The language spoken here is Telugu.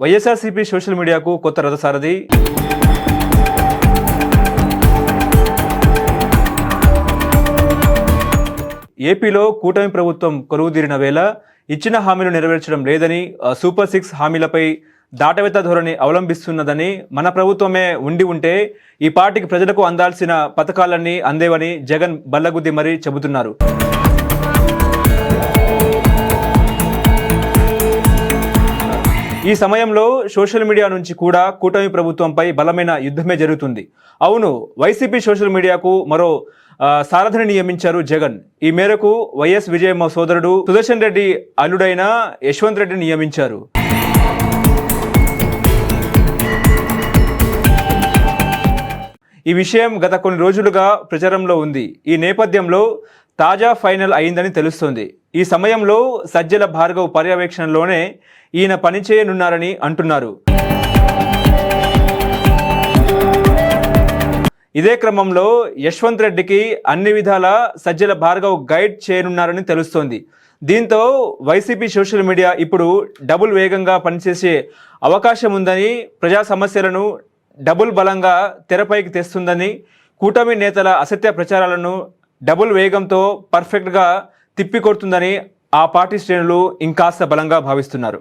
వైఎస్ఆర్సీపీ సోషల్ మీడియాకు కొత్త రథసారథి. ఏపీలో కూటమి ప్రభుత్వం కొలువుదీరిన వేళ ఇచ్చిన హామీలు నెరవేర్చడం లేదని సూపర్ సిక్స్ హామీలపై దాటవేత ధోరణి అవలంబిస్తున్నదని మన ప్రభుత్వమే ఉండి ఉంటే ఈ పార్టీకి ప్రజలకు అందాల్సిన పథకాలన్నీ అందేవని జగన్ బల్లగుద్ది మరీ చెబుతున్నారు. ఈ సమయంలో సోషల్ మీడియా నుంచి కూడా కూటమి ప్రభుత్వంపై బలమైన యుద్ధమే జరుగుతుంది. అవును వైసీపీ సోషల్ మీడియాకు మరో సారథిని నియమించారు జగన్. ఈ మేరకు వైఎస్ విజయమ్మ సోదరుడు సుదర్శన్ రెడ్డి అల్లుడైన యశ్వంత్ రెడ్డిని నియమించారు. ఈ విషయం గత కొన్ని రోజులుగా ప్రచారంలో ఉంది. ఈ నేపథ్యంలో తాజా ఫైనల్ అయిందని తెలుస్తోంది. ఈ సమయంలో సజ్జల భార్గవ్ పర్యవేక్షణలోనే ఈయన పనిచేయనున్నారని అంటున్నారు. ఇదే క్రమంలో యశ్వంత్ రెడ్డికి అన్ని విధాల సజ్జల భార్గవ్ గైడ్ చేయనున్నారని తెలుస్తోంది. దీంతో వైసీపీ సోషల్ మీడియా ఇప్పుడు డబుల్ వేగంగా పనిచేసే అవకాశం ఉందని ప్రజా సమస్యలను డబుల్ బలంగా తెరపైకి తెస్తుందని కూటమి నేతల అసత్య ప్రచారాలను డబుల్ వేగంతో పర్ఫెక్ట్గా తిప్పికొడుతుందని ఆ పార్టీ శ్రేణులు ఇంకాస్త బలంగా భావిస్తున్నారు.